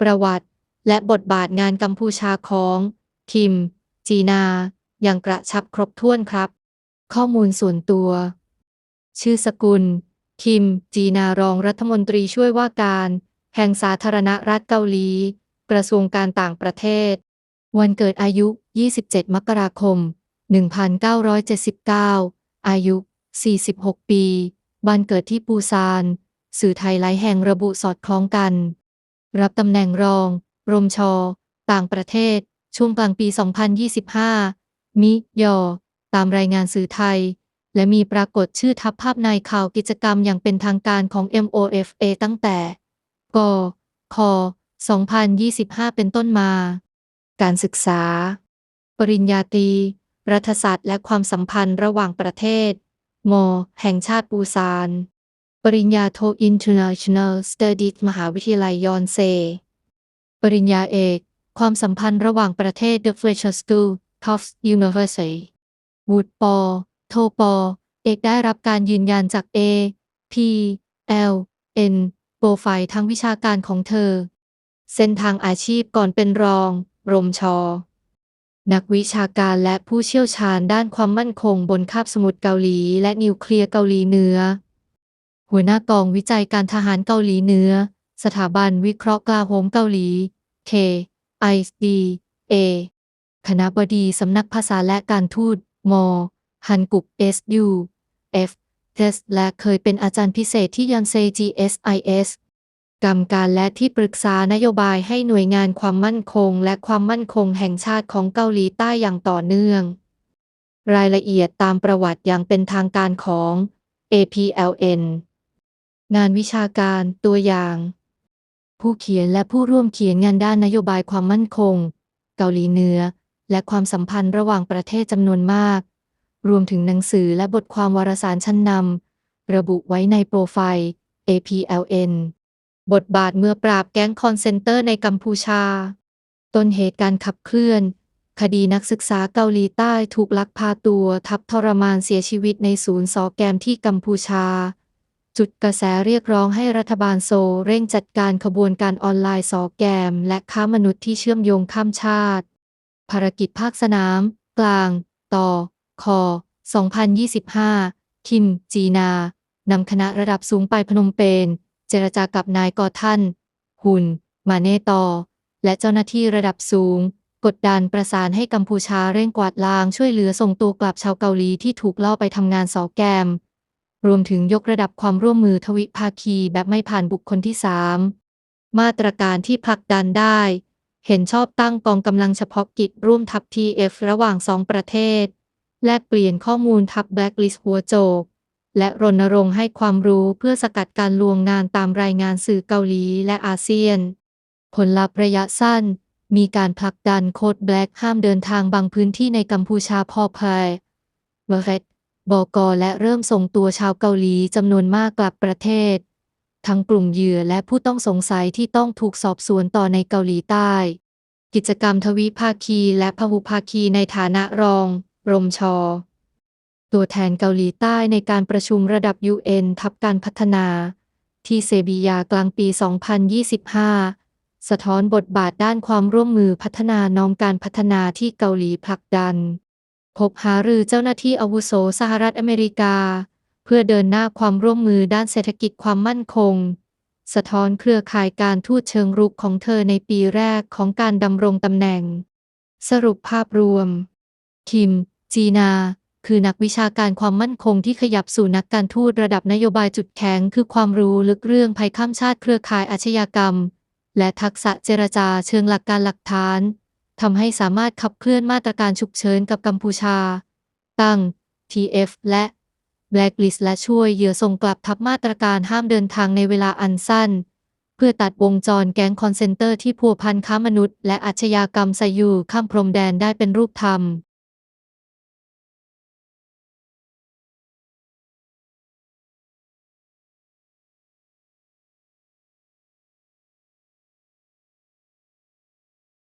ประวัติ และบทบาทงานกัมพูชาของ คิม จีนา อย่างกระชับครบถ้วนครับ ข้อมูลส่วนตัว ชื่อสกุล คิม จีนารองรัฐมนตรีช่วยว่าการ แห่งสาธารณรัฐเกาหลี กระทรวงการต่างประเทศ วันเกิดอายุ 27 มกราคม 1979 อายุ 46 ปีบ้านเกิดที่ปูซาน สื่อไทยหลายแห่งระบุสอดคล้องกัน รับตำแหน่งรอง รมช ต่างประเทศ ช่วงกลางปี 2025 มิยอ ตามรายงานสื่อไทย และมีปรากฏชื่อทับภาพในข่าวกิจกรรมอย่างเป็นทางการของ MOFA ตั้งแต่ ก ค 2025 เป็นต้นมา การศึกษา ปริญญาตรี รัฐศาสตร์และความสัมพันธ์ระหว่างประเทศ ม แห่งชาติปูซาน ปริญญาโท International Studies มหาวิทยาลัยยอนเซ ปริญญาเอก ความสัมพันธ์ระหว่างประเทศ The Fletcher School Tufts University วุฒิปอโทปอเอกได้รับการยืนยันจาก A P L N โปรไฟล์ทางวิชาการของเธอ เส้นทางอาชีพก่อนเป็นรอง รมชนักวิชาการและผู้เชี่ยวชาญด้านความมั่นคงบนคาบสมุทรเกาหลี และนิวเคลียร์เกาหลีเหนือ หัวหน้ากองวิจัยการทหารเกาหลีเหนือ สถาบันวิเคราะห์กลาโหมเกาหลี K I D A คณะบดีสำนักภาษาและการทูตมฮันกุก S U F S และเคยเป็นอาจารย์พิเศษที่ยอนเซ GSIS กรรมการและที่ปรึกษานโยบายให้หน่วยงานความมั่นคง และความมั่นคงแห่งชาติของเกาหลีใต้อย่างต่อเนื่อง รายละเอียดตามประวัติอย่างเป็นทางการของ APLN งานวิชาการตัวอย่าง ผู้เขียนและผู้ร่วมเขียนงานด้านนโยบายความมั่นคง เกาหลีเหนือ และความสัมพันธ์ระหว่างประเทศจำนวนมาก รวมถึงหนังสือและบทความวารสารชั้นนำระบุไว้ในโปรไฟล์ APLN บทบาทเมื่อปราบแก๊งคอนเซนเตอร์ในกัมพูชา ต้นเหตุการขับเคลื่อน คดีนักศึกษาเกาหลีใต้ถูกลักพาตัว ทับทรมานเสียชีวิตในศูนย์สอแกมที่กัมพูชา จุดกระแสเรียกร้องให้รัฐบาลโซลเร่งจัดการขบวนการออนไลน์สอแกม และค้ามนุษย์ที่เชื่อมโยงข้ามชาติ ภารกิจภาคสนาม กลาง ต่อค2025 คิม จีนานำคณะระดับสูงไปพนมเปญเจรจากับนายกอท่าน หุน มาเนตอ และเจ้าหน้าที่ระดับสูง กดดันประสานให้กัมพูชาเร่งกวาดล้างช่วยเหลือส่งตัวกลับชาวเกาหลีที่ถูกล่อไปทำงานสอแกม รวมถึงยกระดับความร่วมมือทวิภาคีแบบไม่ผ่านบุคคลที่ 3 มาตรการที่ผลักดันได้ เห็นชอบตั้งกองกำลังเฉพาะกิจร่วมทัพ TF ระหว่างสองประเทศ แลกเปลี่ยนข้อมูลทัพแบล็คลิสต์หัวโจก และรณรงค์ให้ความรู้เพื่อสกัดการลวงงานตามรายงานสื่อเกาหลีและอาเซียน ผลลัพธ์ระยะสั้น มีการผลักดันโค้ดแบล็คห้ามเดินทางบางพื้นที่ในกัมพูชาพอพายเบเรต บอกและเริ่มส่งตัวชาวเกาหลีจำนวนมากกลับประเทศ ทั้งกลุ่มเหยื่อและผู้ต้องสงสัยที่ต้องถูกสอบสวนต่อในเกาหลีใต้ กิจกรรมทวิภาคีและพหุภาคีในฐานะรอง รมช ตัวแทนเกาหลีใต้ในการประชุมระดับ UN ทับการพัฒนา ที่เซบียากลางปี 2025 สะท้อนบทบาทด้านความร่วมมือพัฒนาน้อมการพัฒนาที่เกาหลีผลักดัน พบหารือเจ้าหน้าที่อาวุโสสหรัฐอเมริกา เพื่อเดินหน้าความร่วมมือด้านเศรษฐกิจความมั่นคง สะท้อนเครือข่ายการทูตเชิงรุกของเธอในปีแรกของการดำรงตำแหน่ง สรุปภาพรวม คิม จีนา คือนักวิชาการความมั่นคงที่ขยับสู่นักการทูตระดับนโยบายจุดแข็งคือความรู้ลึกเรื่องภัยข้ามชาติเครือข่ายอาชญากรรม และทักษะเจรจาเชิงหลักการหลักฐาน ทำให้สามารถขับเคลื่อนมาตรการฉุกเฉินกับกัมพูชา ตั้ง TF และ Blacklist และช่วยเหยื่อส่งกลับทับมาตรการห้ามเดินทางในเวลาอันสั้น เพื่อตัดวงจรแก๊งคอนเซนเตอร์ที่พัวพันค้ามนุษย์และอาชญากรรมไซยูข้ามพรมแดนได้เป็นรูปธรรม